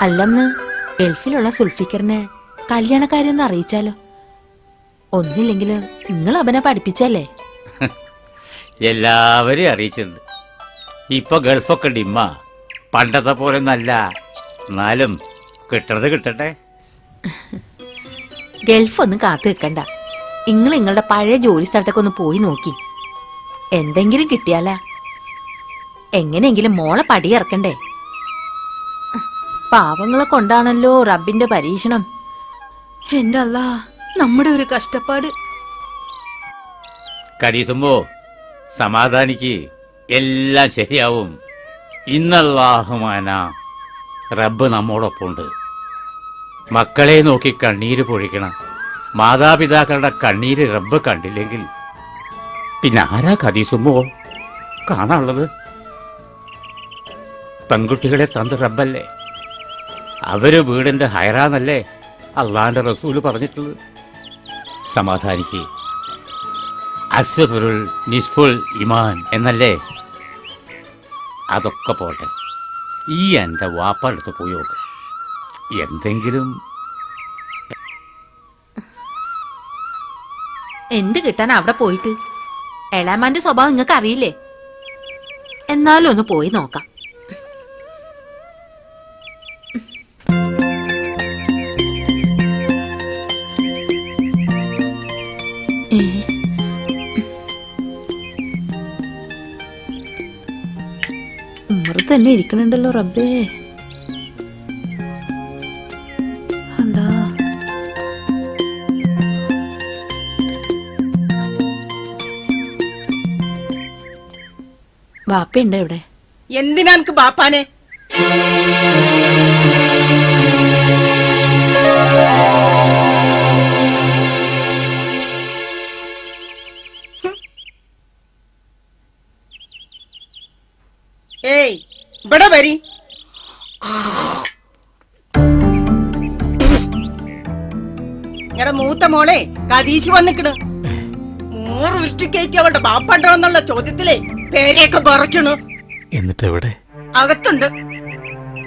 അല്ലെന്ന് ഗൾഫിലുള്ള സുൽഫിക്കറിനെ കല്യാണക്കാരെന്ന് അറിയിച്ചാലോ? ഒന്നില്ലെങ്കിലും നിങ്ങൾ അവനെ പഠിപ്പിച്ചല്ലേ? എല്ലാവരെയും അറിയിച്ചിട്ടുണ്ട്. ഇപ്പൊ ഗൾഫൊക്കെ ഡിമ്മ. പണ്ടത്തെ പോലെ ഒന്നല്ല. എന്നാലും കിട്ടണത് കിട്ടട്ടെ. ഗൾഫ് ഒന്നും കാത്തു നിൽക്കണ്ട. നിങ്ങൾ നിങ്ങളുടെ പഴയ ജോലി സ്ഥലത്തൊക്കെ ഒന്ന് പോയി നോക്കി. എന്തെങ്കിലും കിട്ടിയാലാ. എങ്ങനെയെങ്കിലും മോളെ പടിയിറക്കണ്ടേ? പാവങ്ങളെ കൊണ്ടാണല്ലോ റബ്ബിന്റെ പരീക്ഷണം. എന്റെ അല്ല നമ്മുടെ ഒരു കഷ്ടപ്പാട്. കരീസുമ്പോ സമാധാനിക്ക് എല്ലാം ശരിയാവും. ഇന്നല്ലാഹുമാന റബ്ബ് നമ്മോടൊപ്പമുണ്ട് മക്കളെ നോക്കി കണ്ണീര് പൊഴിക്കണം. മാതാപിതാക്കളുടെ കണ്ണീര് റബ്ബ് കണ്ടില്ലെങ്കിൽ പിന്നെ ആരാ കരീസുമ്പോ കാണാനുള്ളത്? പെൺകുട്ടികളെ തന്ത് റബ്ബല്ലേ? അവർ വീടിന്റെ ഹൈറാന്നല്ലേ അള്ളാന്റെ റസൂൽ പറഞ്ഞിട്ടുള്ളത്? സമാധാനിക്ക്. അസഫുൽ നിസ്ഫുൽ ഇമാൻ എന്നല്ലേ? അതൊക്കെ പോട്ടെ. ഈ എന്റെ വാപ്പടുത്ത് പോയി നോക്ക്. എന്തെങ്കിലും? എന്ത് കിട്ടാൻ അവിടെ പോയിട്ട്? എളാമാന്റെ സ്വഭാവം നിങ്ങൾക്ക് അറിയില്ലേ എന്നാലും ഒന്ന് പോയി നോക്കാം. തന്നെ ഇരിക്കണുണ്ടല്ലോ റബ്ബേ. അല്ലാ വാപ്പയുണ്ട് ഇവിടെ? എന്തിനാ എനിക്ക് ബാപ്പാനെ? എടാ മൂത്ത മോളെ കതീശി വന്നിക്കണ്. നൂറ് ഉരുട്ടി കയറ്റി അവളുടെ ബാപ്പണ്ടോ എന്നുള്ള ചോദ്യത്തിലെ പേരെയൊക്കെ പറയ്ക്കണു എന്നിട്ട് എവിടെ അകത്തുണ്ട്.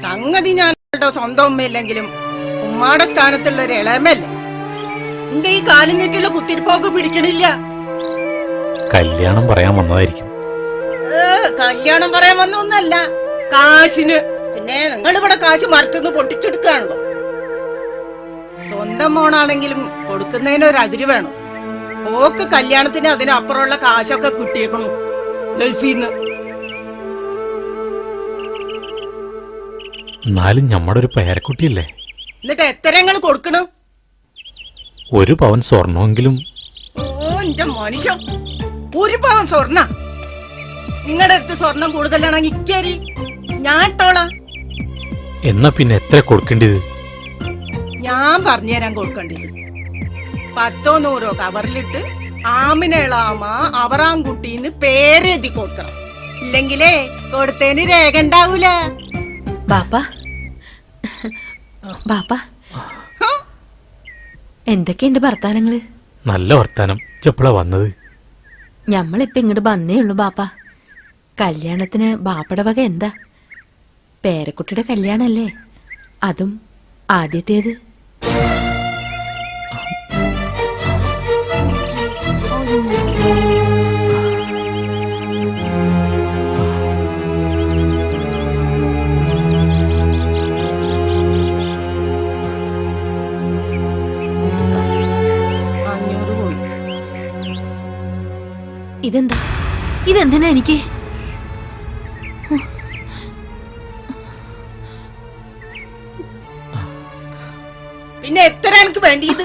സംഗതി ഞാൻ അവളുടെ സ്വന്തം ഉമ്മയില്ലെങ്കിലും ഉമ്മാടെ സ്ഥാനത്തുള്ള ഒരു ഇളമല്ലേ എന്റെ ഈ കാലിഞ്ഞിട്ടുള്ള കുത്തിരിപ്പോക്ക് പിടിക്കണില്ല. കല്യാണം പറയാൻ വന്നതായിരിക്കും. കല്യാണം പറയാൻ വന്ന ഒന്നല്ല കാശിന് പിന്നെ നിങ്ങൾ ഇവിടെ കാശ് മരത്തുനിന്ന് പൊട്ടിച്ചെടുക്കുകയാണല്ലോ. സ്വന്തം മോണാണെങ്കിലും കൊടുക്കുന്നതിന് ഒരു അതിര് വേണം. ഓക്ക് കല്യാണത്തിന് അതിനപ്പുറമുള്ള കാശൊക്കെ കിട്ടിയേക്കണു ഗൾഫിന്ന്. എന്നാലും നമ്മുടെ ഒരു പേരക്കുട്ടിയല്ലേ? എന്നിട്ട് എത്ര ഞങ്ങൾ കൊടുക്കണം? ഒരു പവൻ സ്വർണമെങ്കിലും. ഓ എന്റെ മനുഷ്യ. ഒരു പവൻ സ്വർണ നിങ്ങളുടെ അടുത്ത് സ്വർണം കൂടുതലാണെങ്കിൽ ഇക്കേരി ഞാൻ ഇട്ടോളാം. എന്നാ പിന്നെ എത്ര കൊടുക്കേണ്ടത്? ഞാൻ പറഞ്ഞു പറഞ്ഞുതരാൻ കൊടുക്കേണ്ടത് പത്തോ നൂറോ കവറിലിട്ട് ആമിനളാമ അവറാൻകുട്ടിന്ന് പേരെഴുതി കൊടുക്കണം. ഇല്ലെങ്കിലേ കൊടുത്തതിന് രേഖ ഉണ്ടാവൂല. ബാപ്പ. ബാപ്പ. എന്തൊക്കെയുണ്ട് വർത്താനങ്ങൾ? നല്ല വർത്താനം. ചെപ്പളാ വന്നത്? ഞമ്മളിപ്പ ഇങ്ങോട്ട് വന്നേ ഉള്ളൂ ബാപ്പ. കല്യാണത്തിന് ബാപ്പയുടെ വക എന്താ? പേരക്കുട്ടിയുടെ കല്യാണല്ലേ? അതും ആദ്യത്തേത്. ഇതെന്താ? ഇതെന്തിനാ എനിക്ക്? പിന്നെ എത്ര എനിക്ക് വേണ്ടിയത്?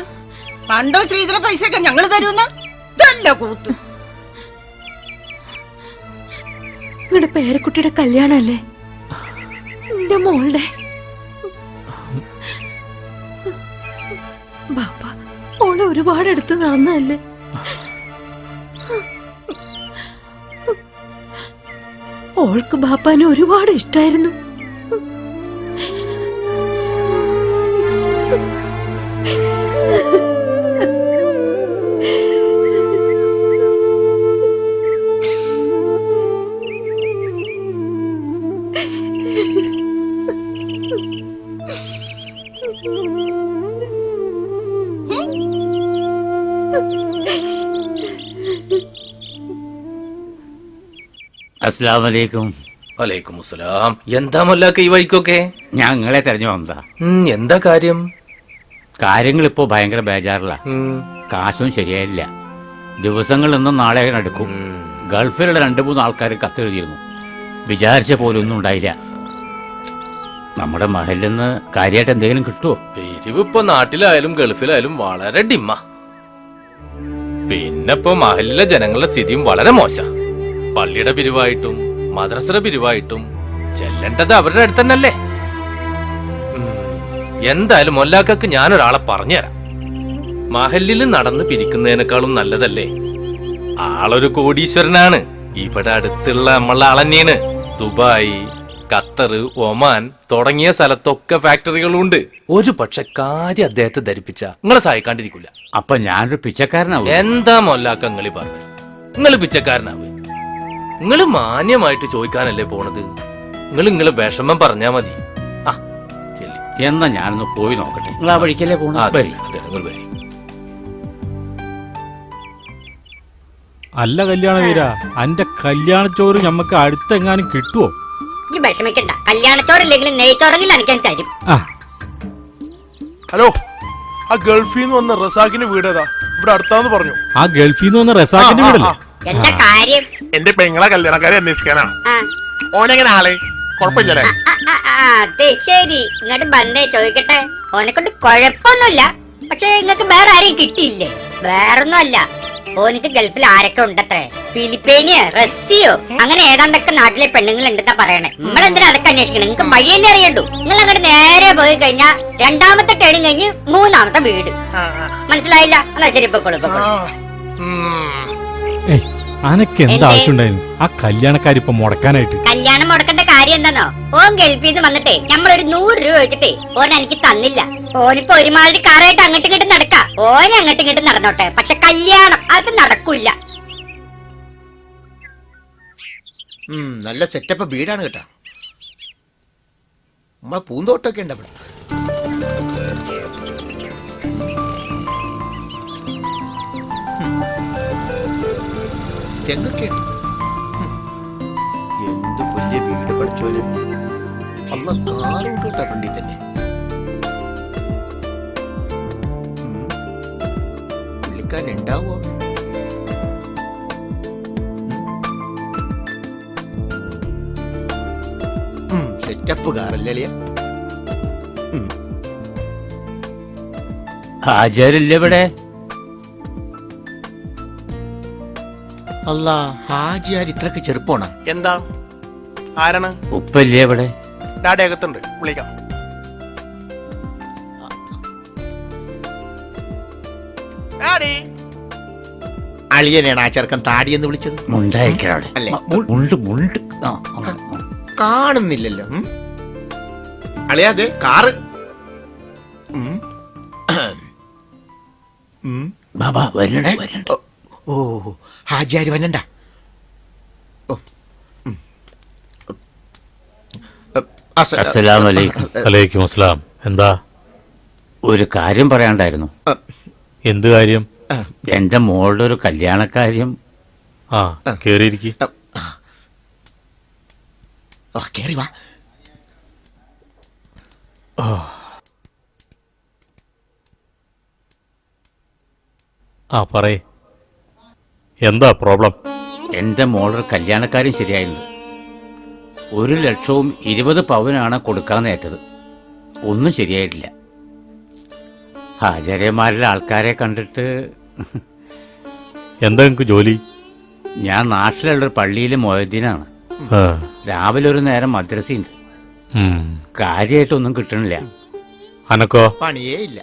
പണ്ടോ ശ്രീധര പൈസ ഒക്കെ ഞങ്ങൾ തരുമെന്ന്? ഇതല്ല കൂത്ത്. നിങ്ങളുടെ പേരക്കുട്ടിയുടെ കല്യാണല്ലേ എന്റെ മോളുടെ. ബാപ്പ ഓളെ ഒരുപാട് എടുത്ത് നടന്നല്ലേ ഓൾക്ക് ബാപ്പാനെ ഒരുപാട് ഇഷ്ടായിരുന്നു. വലൈക്കും എന്താ മൊല്ലാക്ക ഈ വഴിക്കൊക്കെ? ഞങ്ങളെ തെരഞ്ഞു വന്നതാ. എന്താ കാര്യം? കാര്യങ്ങൾ ഇപ്പോ ഭയങ്കര ബേജാറിലാ. കാശും ശരിയായില്ല. ദിവസങ്ങൾ ഇന്നും നാളെ നടക്കും. ഗൾഫിലുള്ള രണ്ട് മൂന്ന് ആൾക്കാർ കത്തെഴുതിയിരുന്നു വിചാരിച്ച പോലെ ഒന്നും ഉണ്ടായില്ല. നമ്മുടെ മഹലിൽ നിന്ന് കാര്യമായിട്ട് എന്തെങ്കിലും കിട്ടുമോ പിരിവ് ഇപ്പൊ നാട്ടിലായാലും ഗൾഫിലായാലും വളരെ ഡിമ്മ. പിന്നെ ഇപ്പൊ മഹലിലെ ജനങ്ങളുടെ സ്ഥിതിയും വളരെ മോശ. പള്ളിയുടെ പിരിവായിട്ടും മദ്രസയുടെ പിരിവായിട്ടും ചെല്ലേണ്ടത് അവരുടെ അടുത്ത് തന്നെയല്ലേ? എന്തായാലും മൊല്ലാക്കക്ക് ഞാനൊരാളെ പറഞ്ഞുതരാം. മഹലിൽ നടന്ന് പിരിക്കുന്നതിനേക്കാളും നല്ലതല്ലേ? ആളൊരു കോടീശ്വരനാണ്. ഇവിടെ അടുത്തുള്ള നമ്മളെ ആളന്നെയാണ് ദുബായ് ഖത്തർ ഒമാൻ തുടങ്ങിയ സ്ഥലത്തൊക്കെ ഫാക്ടറികളുണ്ട്. ഒരു പക്ഷെ കാര്യം അദ്ദേഹത്തെ ധരിപ്പിച്ച. നിങ്ങളെ സഹായിക്കാണ്ടിരിക്കില്ല അപ്പൊ ഞാനൊരു പിച്ചക്കാരനാവും. എന്താ മൊല്ലാക്ക നിങ്ങളി പറഞ്ഞു നിങ്ങൾ പിച്ചക്കാരനാവ്. നിങ്ങൾ മാന്യമായിട്ട് ചോദിക്കാനല്ലേ പോണത്? നിങ്ങൾ നിങ്ങളെ വിഷമം പറഞ്ഞാ മതി. എന്നാ ഞാനൊന്ന് പോയി നോക്കട്ടെ. നിങ്ങൾ ആ വഴിക്കല്ലേ പോണ? അതെ അല്ല കല്യാണ വീര അന്റെ കല്യാണച്ചോറ് ഞമ്മക്ക് അടുത്തെങ്ങാനും കിട്ടുവോ? ഈ വിഷമിക്കണ്ട കല്യാണച്ചോറില്ലെങ്കിലും നെയ്ച്ചോറെങ്കിലും അനക്കാൻ തരും. ഹലോ ആ ഗൾഫിൽ നിന്ന് വന്ന റസാഖിന്റെ വീട് ഏതാ? ഇവിടെ അടുത്താന്ന് പറഞ്ഞു. ആ ഗൾഫിൽ നിന്ന് വന്ന റസാഖിന്റെ വീടല്ലേ? എന്റെ എന്താ കാര്യം? എന്റെ പെങ്ങളെ കല്യാണക്കാരെ അന്വേഷിക്കാനാണ്. ആ. ഓനെങ്ങനെ ആളെ? കുഴപ്പമില്ലേ അതെ ശരി. ഇങ്ങോട്ട് വന്നേ ചോദിക്കട്ടെ. ഓനെ കൊണ്ട് കുഴപ്പമൊന്നുമില്ല. പക്ഷെ നിങ്ങക്ക് വേറെ ആരെയും കിട്ടിയില്ലേ? വേറൊന്നുമല്ല. ഓനിക്ക് ഗൾഫിൽ ആരൊക്കെ ഉണ്ടത്രേ? ഫിലിപ്പീനിയോ റഷ്യയോ അങ്ങനെ ഏതാണ്ടൊക്കെ നാട്ടിലെ പെണ്ണുങ്ങൾ ഉണ്ടെന്നാ പറയണേ നമ്മളെന്തിനാ അതൊക്കെ അന്വേഷിക്കണം? നിങ്ങൾക്ക് വഴിയല്ലേ അറിയണ്ടു? നിങ്ങൾ അങ്ങോട്ട് നേരെ പോയി കഴിഞ്ഞാൽ രണ്ടാമത്തെ ടേണിങ് കഴിഞ്ഞ് മൂന്നാമത്തെ വീട്. മനസ്സിലായില്ല? എന്നാ ശരി പൊക്കോളൂ പൊക്കോളൂ. ഏയ് അനക്ക് എന്ത് എന്തേ? ആവശ്യമുണ്ടായിരുന്നു ആ കല്യാണക്കാരി ഇപ്പൊ മുടക്കാനായിട്ട്. കല്യാണം മുടക്കേണ്ട കാര്യം എന്താന്നോ? ഓൻ ഗൾഫിൽ നിന്ന് വന്നിട്ടേ ഒരു നൂറ് രൂപ വെച്ചിട്ടേ ഓൻ എനിക്ക് തന്നില്ല. ഓനിപ്പോ ഒരുമാതിരി കാറായിട്ട് അങ്ങോട്ടും ഇങ്ങോട്ടും നടക്ക. ഓൻ അങ്ങോട്ടും ഇങ്ങോട്ടും നടന്നോട്ടെ. പക്ഷെ കല്യാണം അത് നടക്കൂല നല്ല സെറ്റപ്പ് വീടാണ് കേട്ടോ. നമ്മളെ പൂന്തോട്ടൊക്കെ ഉണ്ട് അവിടെ. തെങ്ങൊക്കെ ഉണ്ട്. വലിയ വീട് പഠിച്ചോന് അല്ല കാറും കേട്ടോ വണ്ടി തന്നെ. പുള്ളിക്കാരുണ്ടാവോ സെറ്റപ്പ് കാറല്ലേ ഹാജരില്ല ഇവിടെ? അല്ല ഹാജിയാർ ഇത്രക്ക് ചെറുപ്പമാണ്? എന്താ? ആരാണ്? ഉപ്പല്ലേ ഇവിടെ? ഡാഡി അകത്തുണ്ട്. വിളിക്കാം. ഡാഡി അളിയനെയാണ് ആ ചെറുക്കൻ താടി എന്ന് വിളിച്ചത്. മുണ്ടായിരിക്കണം അല്ലേ? മുണ്ട് മുണ്ട്. ആ, ആ, ആ. കാണുന്നില്ലല്ലോ. ഉം? അളിയ അതെ കാറ്. ഉം. ഉം. ബാ, ബാ, വരണേ വരണേ ഓ ഹാജിയാരി വന്നണ്ട ഓ. ഉം. അസ- അസ്സലാം വലൈക്കും അലൈക്കും അസ്സലാം. എന്താ? ഒരു കാര്യം പറയാണ്ടായിരുന്നു. എന്ത് കാര്യം? എന്റെ മോളുടെ ഒരു കല്യാണക്കാര്യം. ആ കേറിയിരിക്ക്. കേറി വാ. ആ. പറയേ. എന്താ പ്രോബ്ലം എന്റെ മോളുടെ കല്യാണക്കാര്യം ശരിയായിരുന്നു ഒരു ലക്ഷവും ഇരുപത് പവനാണ് കൊടുക്കാൻ നേറ്റത് ഒന്നും ശരിയായിട്ടില്ല. ആചാര്യന്മാരിലെ ആൾക്കാരെ കണ്ടിട്ട് എന്താ നിങ്ങൾക്ക് ജോലി? ഞാൻ നാട്ടിലുള്ളൊരു പള്ളിയിൽ മൊയ്തീനാണ് ആ, രാവിലെ ഒരു നേരം മദ്രസയുണ്ട്. കാര്യമായിട്ടൊന്നും കിട്ടണില്ല. അനക്കോ? പണിയേ ഇല്ല.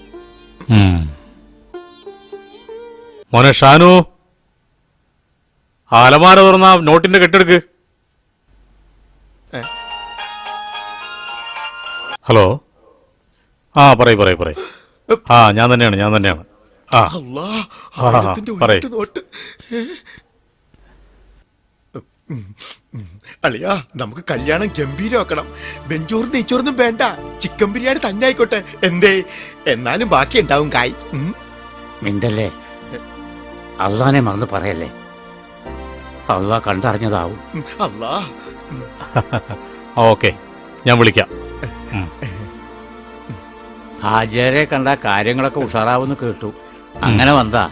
മോനെ ഷാനു. ആലമാര അലമാര തുറന്ന നോട്ടിന്റെ കെട്ടെടുക്ക്. ഹലോ? ആ പറയ് പറയ് പറയ്. ആ ഞാൻ തന്നെയാണ് ഞാൻ തന്നെയാണ്. ആ. പറയ്. അളിയാ നമുക്ക് കല്യാണം ഗംഭീരമാക്കണം. ബെഞ്ചോറും നെയ്ച്ചോറൊന്നും വേണ്ട. ചിക്കൻ ബിരിയാണി തന്നെ ആയിക്കോട്ടെ. എന്തേ? എന്നാലും ബാക്കി ഉണ്ടാവും കായ് മിണ്ടല്ലേ? അള്ളാനെ മറന്ന് പറയല്ലേ? അള്ളാ കണ്ടറിഞ്ഞതാവും. അള്ളാ. ഓക്കെ. ഞാൻ വിളിക്കാം. ഹാജരെ കണ്ട കാര്യങ്ങളൊക്കെ ഉഷാറാവെന്ന് കേട്ടു. അങ്ങനെ വന്നാ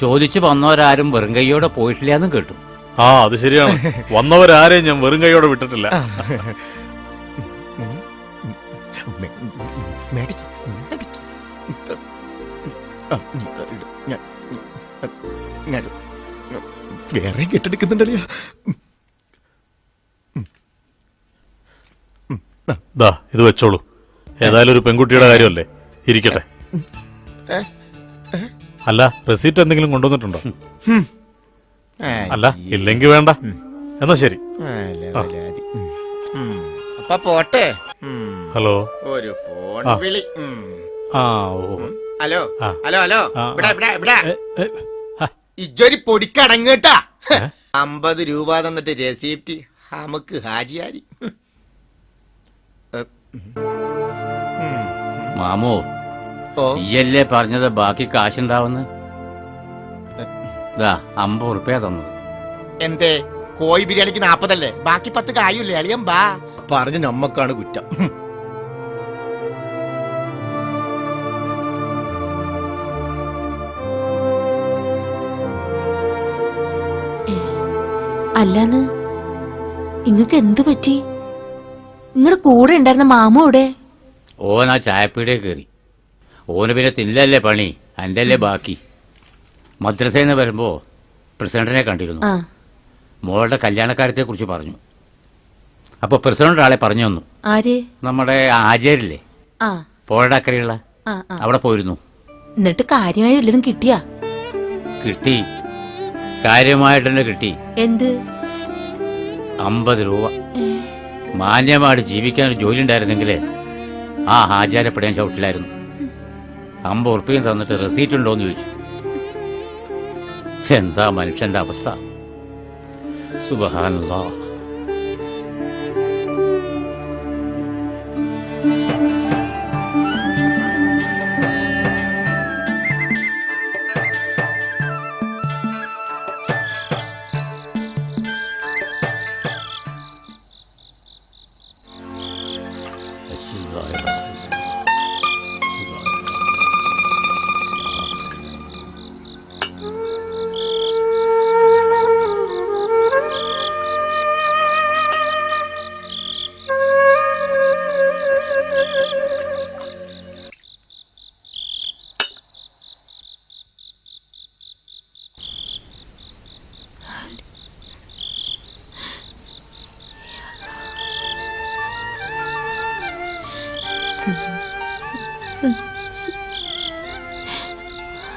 ചോദിച്ചു വന്നവരാരും വെറും കൈയോടെ പോയിട്ടില്ല എന്നും കേട്ടു. ആ അത് ശരിയാണ്. വന്നവരാരെയും ഞാൻ വെറും കൈയോടെ വിട്ടിട്ടില്ല. വേറെ കെട്ടെടുക്കുന്നുണ്ടല്ലോ? ദാ ഇത് വെച്ചോളൂ. ഏതായാലും ഒരു പെൺകുട്ടിയുടെ കാര്യമല്ലേ? ഇരിക്കട്ടെ. അല്ല റെസീറ്റ് എന്തെങ്കിലും കൊണ്ടുവന്നിട്ടുണ്ടോ? അല്ല ഇല്ലെങ്കിൽ വേണ്ട. എന്നാ ശരി. അപ്പൊ പോട്ടെ. ഹലോ. ഒരു ഫോൺ. വിളി. ആ ഓ. ഹലോ. Hello hello. ഇവിടെ. ഇവിടെ ഇവിടെ. ഇജ്ജൊരു പൊടിക്കടങ്ങട്ടാ അമ്പത് രൂപ തന്നിട്ട് രസീപ്റ്റ് നമുക്ക് ഹാജിയാരി മാമോ ഓ. ഈയല്ലേ പറഞ്ഞത് ബാക്കി കാശുണ്ടാവുന്ന്? ദാ അമ്പത് ഉറുപ്പ്യ തന്നത്. എന്തേ കോഴി ബിരിയാണിക്ക് നാപ്പതല്ലേ? ബാക്കി പത്ത് കായുല്ലേ അളിയൻ ബാ. പറഞ്ഞ നമ്മക്കാണ് കുറ്റം. അല്ലാന്ന് നിങ്ങക്ക് എന്ത് പറ്റി? നിങ്ങളുടെ കൂടെ ഉണ്ടായിരുന്ന മാമ ഇവിടെ ഓൻ ആ ചായപ്പീടെ കയറി ഓന് പിന്നെ തിന്നലല്ലേ പണി എന്റെ അല്ലേ ബാക്കി. മദ്രസയിൽ നിന്ന് വരുമ്പോൾ പ്രസിഡന്റിനെ കണ്ടിരുന്നു. ആ. മോളുടെ കല്യാണക്കാരത്തെ കുറിച്ച് പറഞ്ഞു. അപ്പോൾ പ്രസിഡന്റ് ആളെ പറഞ്ഞു തന്നു. ആര്? നമ്മുടെ ആചാരില്ലേ ആ. പുഴയുടെ അക്കരെയുള്ള? ആ ആ. അവിടെ പോയിരുന്നു. എന്നിട്ട് കാര്യമായി വല്ലതും കിട്ടിയാ? കിട്ടി. കാര്യമായിട്ട് തന്നെ കിട്ടി. എന്ത്? അമ്പത് രൂപ. മാന്യമായിട്ട് ജീവിക്കാൻ ഒരു ജോലി ഉണ്ടായിരുന്നെങ്കിൽ ആ ആചാരപ്പെടാൻ ചവിട്ടിലായിരുന്നു. അമ്പത് ഉറപ്പിയും തന്നിട്ട് റെസീറ്റ് ഉണ്ടോന്ന് ചോദിച്ചു. എന്താ മനുഷ്യന്റെ അവസ്ഥ? സുബഹാനല്ലാ.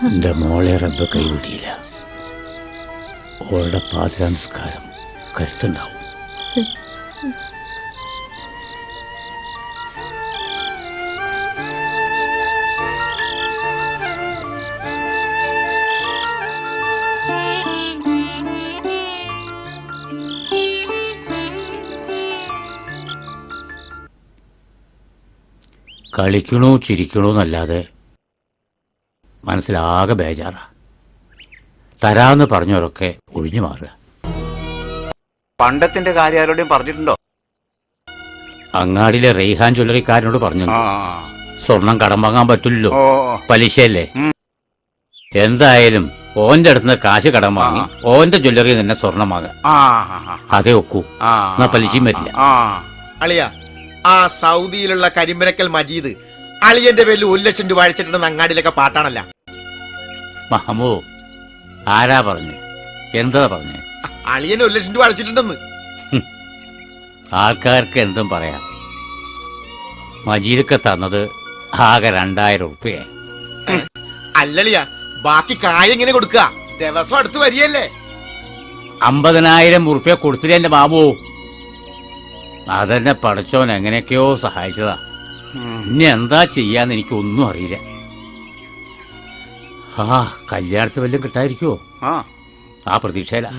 എന്റെ മോളെ റബ്ബ് കൈവിടിയില്ല. ഓളുടെ പാചകംസ്കാരം കരുത്തുണ്ടാവും. കളിക്കണോ ചിരിക്കണോ എന്നല്ലാതെ മനസ്സിലാകെ ബേജാറാ. തരാന്ന് പറഞ്ഞവരൊക്കെ ഒഴിഞ്ഞു മാറുക. പണ്ടത്തിന്റെ കാര്യം ആരോടും പറഞ്ഞിട്ടുണ്ടോ? അങ്ങാടിയിലെ റെയ്ഹാൻ ജ്വല്ലറിക്കാരനോട് പറഞ്ഞു സ്വർണം കടം വാങ്ങാൻ പറ്റില്ലല്ലോ. പലിശയല്ലേ? എന്തായാലും ഓന്റെ അടുത്ത് കാശ് കടം വാങ്ങി ഓന്റെ ജ്വല്ലറി തന്നെ സ്വർണം വാങ്ങാം അതേ ഒക്കൂ. എന്നാ പലിശയും വരില്ല. ആ. അളിയ ആ സൗദിയിലുള്ള കരിമ്പനക്കൽ മജീദ് അളിയന്റെ പേരിൽ ഒരു ലക്ഷം രൂപ അഴിച്ചിട്ടുണ്ടെന്ന് അങ്ങാടിയിലൊക്കെ പാട്ടാണല്ല. മഹമൂ? ആരാ പറഞ്ഞു? എന്താ പറഞ്ഞു? അളിയൻ ഒരു ലക്ഷം രൂപ അടച്ചിട്ടുണ്ടെന്ന്. ആൾക്കാർക്ക് എന്തും പറയാം. മജീദൊക്കെ തന്നത് ആകെ രണ്ടായിരം ഉറുപ്പ്യായി അല്ലളിയ ബാക്കി കായ എങ്ങനെ കൊടുക്ക? ദിവസം അടുത്ത് വരികയല്ലേ? അമ്പതിനായിരം ഉറുപ്പ്യ കൊടുത്തില്ല എന്റെ മാമോ? അതെന്നെ പടച്ചോൻ എങ്ങനെയൊക്കെയോ സഹായിച്ചതാ. ഇനി എന്താ ചെയ്യാന്ന് എനിക്കൊന്നും അറിയില്ല. ആ കല്യാണത്തിന് വല്ലതും കിട്ടായിരിക്കോ ആ. ആ പ്രതീക്ഷയിലാ.